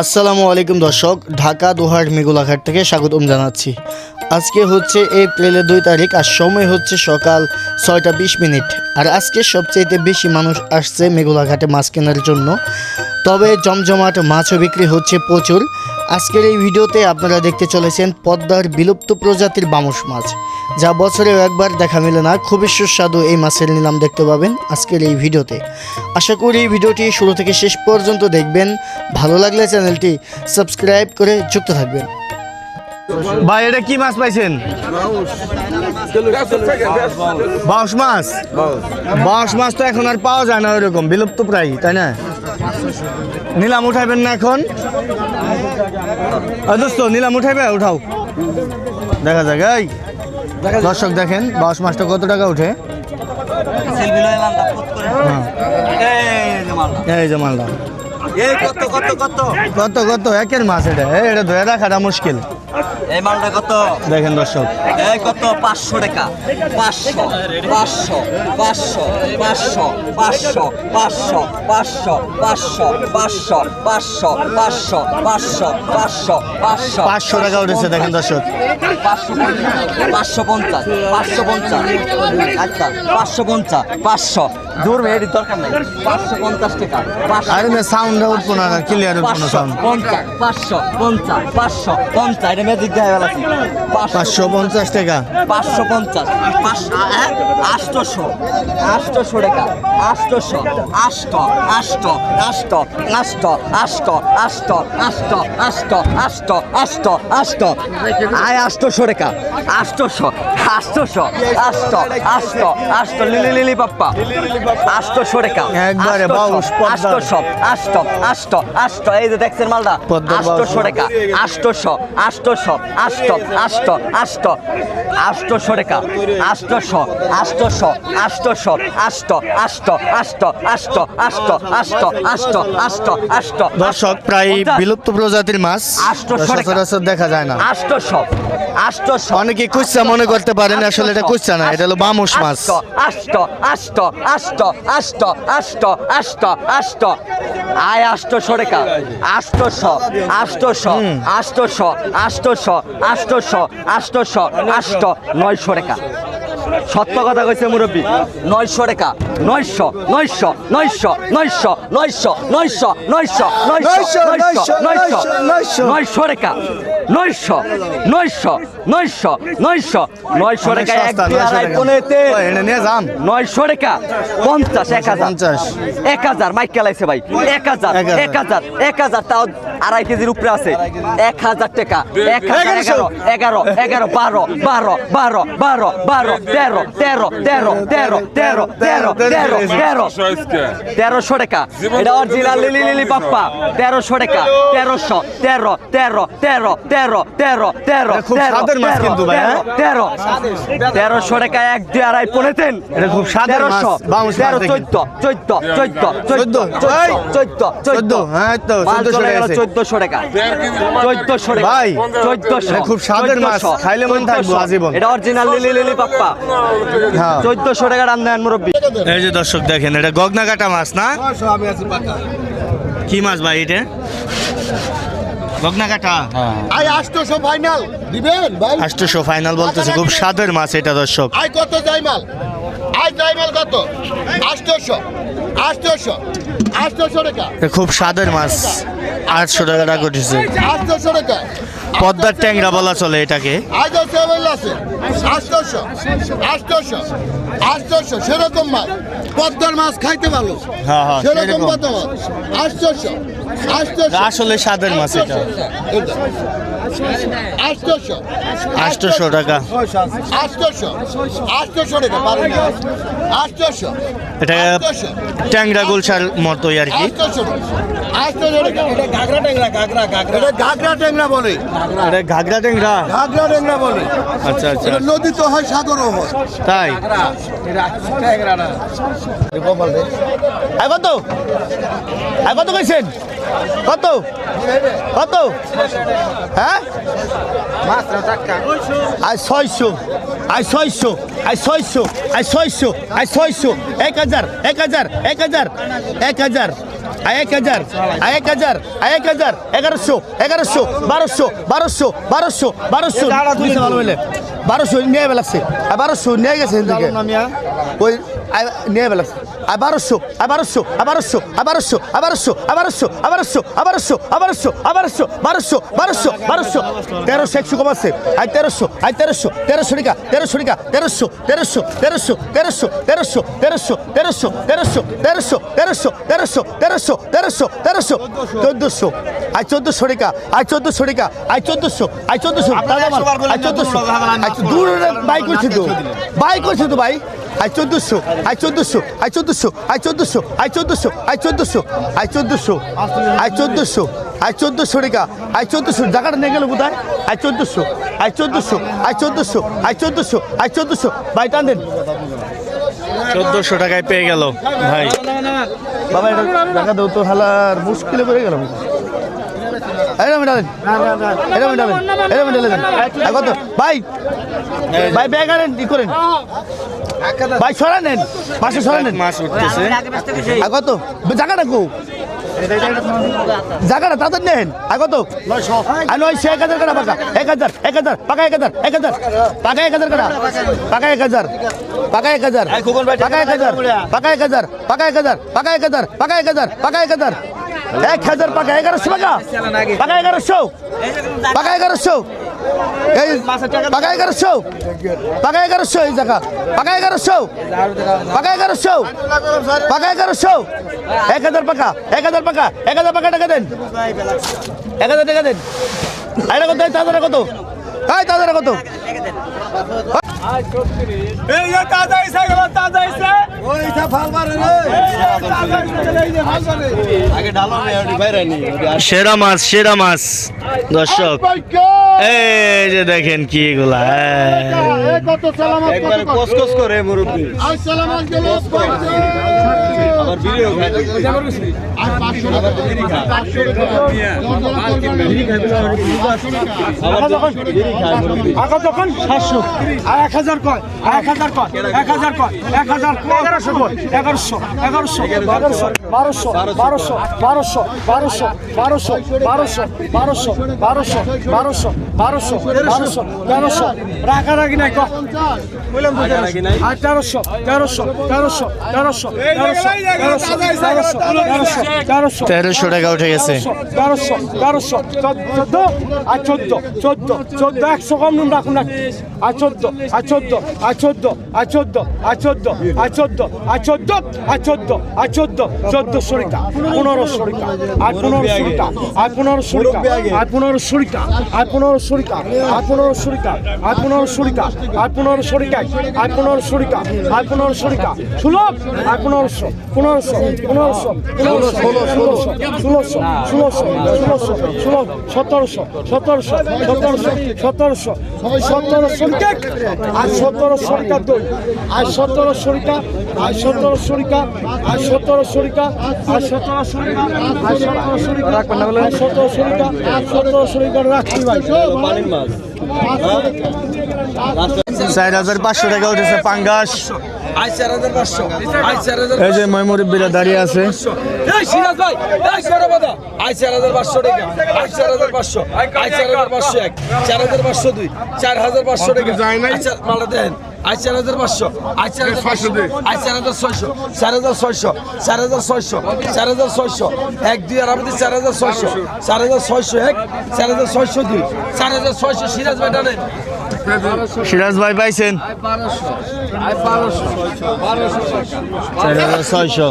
আসসালামু আলাইকুম দর্শক, ঢাকা দোহার মেগুলাঘাট থেকে স্বাগতম জানাচ্ছি। আজকে হচ্ছে এপ্রিলের দুই তারিখ আর সময় হচ্ছে সকাল ছয়টা বিশ মিনিট। আর আজকে সবচেয়ে বেশি মানুষ আসছে মেগুলাঘাটে মাছ কেনার জন্য। তবে জমজমাট মাছও বিক্রি হচ্ছে প্রচুর। আজকের এই ভিডিওতে আপনারা দেখতে চলেছেন পদ্মার বিলুপ্ত প্রজাতির বামুস মাছ। যা বছরেও একবার দেখা মেলে না, খুবই সুস্বাদু এই মাছের নিলাম দেখতে পাবেন আজকের এই ভিডিওতে। আশা করি এই ভিডিওটি শুরু থেকে শেষ পর্যন্ত দেখবেন। ভালো লাগলে চ্যানেলটি সাবস্ক্রাইব করে যুক্ত থাকবেন। ভাই, এটা কি মাছ পাইছেন? বাউস মাছ? বাউস মাছ তো এখন আর পাওয়া যায় না ওইরকম, বিলুপ্ত প্রায়, তাই না? নিলাম উঠাইবেন না এখন? দোস্ত, নিলাম উঠাইবে, উঠাও। দেখা যাক দর্শক দেখেন বাউশ মাছটা কত টাকা উঠে এই যে কত কত কত? একের মাছ এটা। এটা ধরে রাখাটা মুশকিল। এই মালটা কত দেখেন দর্শক এই কত পাঁচশো টাকা পাঁচশো পাঁচশো পাঁচশো পাঁচশো পাঁচশো পাঁচশো পাঁচশো পাঁচশো পাঁচশো পাঁচশো পাঁচশো পাঁচশো পাঁচশো পাঁচশো পাঁচশো টাকা উঠেছে দেখেন দর্শক পাঁচশো পঞ্চাশ পাঁচশো পঞ্চাশ আচ্ছা পাঁচশো পঞ্চাশ পাঁচশো দূর এটির দরকার নেই পাঁচশো পঞ্চাশ টাকা আরে না সাউন্ডটা উঠবো না ক্লিয়ার উঠবো না সাউন্ড পঞ্চাশ পাঁচশো পঞ্চাশ পাঁচশো পঞ্চাশ এটা ম্যাজিক দেওয়া গেল পাঁচশো পঞ্চাশ টাকা পাঁচশো পঞ্চাশ পাঁচশো আষ্টশো আষ্টশো টাকা আষ্টশো আষ্ট আষ্ট আষ্ট আষ্ট আষ্ট আষ্ট আষ্ট আষ্ট আষ্ট আষ্ট আষ্ট আয় আষ্টশো টাকা আষ্টশো আষ্টশো আষ্ট আষ্ট আষ্ট লিলি লিলি পাপ্পা আষ্টশো টাকা একবারে বাউশ, পদ্মার। আষ্টশো আষ্ট আষ্ট আষ্ট এই যে দেখছেন মালদা। আষ্টশো টাকা আষ্টশো আষ্টশো আষ্ট আষ্ট আষ্ট আষ্টশো টাকা আষ্টশো আষ্টশো আষ্টশো আষ্ট আষ্ট আষ্ট আষ্ট আষ্ট আষ্ট আষ্ট আষ্ট আষ্ট দর্শক প্রায় বিলুপ্ত প্রজাতির মাছ টাকা। সচরাচর দেখা যায় না আষ্টশো আষ্টশো অনেকে কুচ্চা মনে করতে পারেন আসলে এটা কুচ্চা না এটা হলো বামুস মাছ আষ্ট আষ্ট আষ্ট আষ্ট আষ্ট আষ্ট আষ্ট আয় আষ্টশো টাকা আষ্টশো আষ্টশো আষ্টশো আষ্টশো আষ্টশো আষ্টশো আষ্ট নয়শো টাকা সত্য কথা কইছে মুরব্বী নয়শো টাকা নয়শো নয়শো নয়শো নয়শো নয়শো নয়শো নয়শো নয়শো নয়শো নয়শো নয়শো নয়শো টাকা নয়শো নয়শো নয়শো নয়শো। নয়শো টাকা এক সস্তা, দুই 900 আড়াই পনেতে নয়শো টাকা। পঞ্চাশ এক হাজার। এক হাজার মাইক কেলাইছে ভাই। এক হাজার। এক হাজার এক হাজার। তাও আড়াই কেজির উপরে আছে এক হাজার টাকা এক হাজার এগারো এগারো এগারো বারো বারো বারো বারো বারো তেরো তেরো তেরো তেরো তেরো তেরো তেরো তেরো তেরোশো টাকা এটা অরিজিনাল লিলি লিলি পাপ্পা তেরোশো টাকা তেরোশো তেরো তেরো তেরো তেরো তেরো তেরো তেরো তেরো, কিন্তু ভাই, হ্যাঁ? তেরো তেরোশো টাকা এক দুই আড়াই পনেতেন তেরোশো তেরো। চোদ্দ চোদ্দ চোদ্দ চোদ্দ, এই, চোদ্দ চোদ্দ চোদ্দ, হ্যাঁ তো, চোদ্দশো টাকা। চোদ্দশো টাকা। ভাই, চোদ্দশো। খুব স্বাদের মাছ, খাইলে মন থাকব আজীবন। এটা অরিজিনাল লিলি লিলি পাপ্পা। হ্যাঁ। চোদ্দশো টাকা মুরব্বী। এই যে দর্শক দেখেন এটা গগনা কাটা মাছ না? কি মাছ ভাই এটা? গগনা কাটা। আই ফাইনাল দিবেন ভাই? আষ্টশো ফাইনাল বলতেছে খুব স্বাদের মাছ এটা দর্শক। আই কত আই কত? টাকা। খুব স্বাদের মাছ। আটশো টাকা টাকা। উঠেছে পদ্মার ট্যাংরা বলা চলে এটাকে। সেরকম মাছ। পদ্মার মাছ খাইতে ভালো হ্যাঁ, হ্যাঁ, সেরকম মাছ। আসলে সাদের মাছ এটা। আটশোশো আটশোশো টাকা। আটশোশো আটশোশো টাকা পারেন না। আটশোশো এটা ট্যাংরা গুলশার মতোই আর কি। আটশোশো টাকা। এটা ঘাগরা ট্যাংরা ঘাগরা ঘাগরা। এটা ঘাগরা ট্যাংরা বলে। এটা ঘাগরা ট্যাংরা? ঘাগরা ট্যাংরা বলে। আচ্ছা আচ্ছা। এটা নদী তো হয় সাগরও হয়। তাই? আই কত? কত কইছেন? কত? কত? হ্যাঁ? আই ছয়শো আই ছয়শো আই ছয়শো আই ছয়শো আই ছয়শো এক হাজার এক হাজার এক হাজার এক হাজার এক হাজার এক হাজার এক হাজার এগারোশো এগারোশো বারোশো বারোশো বারোশো বারোশো। বারোশো নিয়ে আর বারোশো নিয়ে গেছে ওই নিয়ে বেলাচ্ছে আর বারোশো আর বারোশো আর বারোশো আর বারোশো আর বারোশো আর বারোশো বারোশো বারোশো তেরোশো একশো কমাচ্ছে আয় তেরোশো আয় তেরোশো তেরোশো টাকা তেরোশো টাকা তেরোশো তেরোশো তেরোশো তেরোশো তেরোশো তেরোশো তেরোশো তেরোশো তেরোশো তেরোশো তেরোশো তেরোশো তেরোশো তেরোশো চোদ্দোশো আয় চোদ্দোশো টাকা আয় চোদ্দোশো টাকা আয় চোদ্দোশো আয় চোদ্দোশো আয় চোদ্দোশো দূর বাই করছে তো বাই করছে তো ভাই আয় চোদ্দোশো আয় চোদ্দোশো আয় চোদ্দোশো আয় চোদ্দোশো আয় চোদ্দোশো আয় চোদ্দোশো আয় চোদ্দোশো আয় চোদ্দোশো আয় চোদ্দোশো টাকা আয় চোদ্দোশো জায়গাটা নিয়ে গেল কোথায় আয় চোদ্দোশো আয় চোদ্দোশো আয় চোদ্দোশো আয় চোদ্দোশো আয় চোদ্দোশো ভাই টান দেন চোদ্দশো টাকায় পেয়ে গেল ভাই বাবা এটা টাকা দেও তো হালার মুশকিলে পড়ে গেলাম এটা মেটালেন এটা মেটালেন এটা মেটালেন কত ভাই ভাই ব্যাগ আনেন কি করেন ভাই সরা নেন পাশে সরা নেন মাছ উঠতেছে কত জায়গাটা কো জায়গাটা তাদের নেন আর নয়শো এক হাজার কাটা পাকা এক হাজার এক হাজার পাকা এক হাজার এক হাজার পাকা এক হাজার কাটা পাকা এক হাজার পাকা এক হাজার পাকা এক হাজার পাকা এক হাজার পাকা এক হাজার পাকা এক হাজার পাকা এক হাজার পাকা এক হাজার এক হাজার পাকা এগারোশো পাকা? পাকা এগারোশো? পাকা এগারোশো? পাকা এগারোশো? পাকা এগারোশো এই জায়গা। পাকা এগারোশো? পাকা এগারোশো? পাকা এগারোশো? এক হাজার পাকা, এক হাজার পাকা, এক হাজার পাকা টাকা দেন। এক হাজার টাকা দেন। এটা কত? তাদের কত? সেরা মাছ সেরা মাছ দর্শক। এই যে দেখেন কি এগুলা একবার হাজার কয়? এক হাজার কয়? এক হাজার কয়? এক হাজার এগারোশো কয়? এগারোশো। এগারোশো। বারোশো বারোশো বারোশো বারোশো বারোশো বারোশো বারোশো বারোশো বারোশো বারোশো বারোশো বারোশো তেরোশো রাগারাগি নাই তেরোশো তেরোশো তেরোশো তেরোশো তেরোশো তেরোশো তেরোশো তেরোশো তেরোশো তেরোশো টাকা উঠে গেছে তেরোশো তেরোশো চোদ্দ আর চোদ্দ চোদ্দ চোদ্দ একশো কম নুন রাখুন আর চোদ্দ আর চোদ্দ আর চোদ্দ আর চোদ্দ আর চোদ্দ আর চোদ্দ আর চোদ্দ আর চোদ্দ আর চোদ্দ চোদ্দ শরিকা পনেরো শরিকা আর পনেরো শরিকা আর আর পনেরো শরিকা আর আর পনেরো শরিকা আর চার হাজার পাঁচশো টাকা উঠেছে পাঙ্গাস। এই যে ময়মুরি বিরা দাঁড়িয়ে আছে। চার হাজার পাঁচশো দুই চার হাজার পাঁচশো টাকা। মালা দেন। আই চার হাজার পাঁচশো আই চার হাজার পাঁচশো আই চার হাজার ছয়শো চার হাজার ছয়শো চার হাজার ছয়শো চার হাজার ছয়শো এক দুই আর আমাদের চার হাজার ছয়শো চার হাজার ছয়শো এক চার হাজার ছয়শো দুই চার হাজার ছয়শো সিরাজ ভাই টানেন সিরাজ ভাই পাইছেন চার হাজার ছয়শো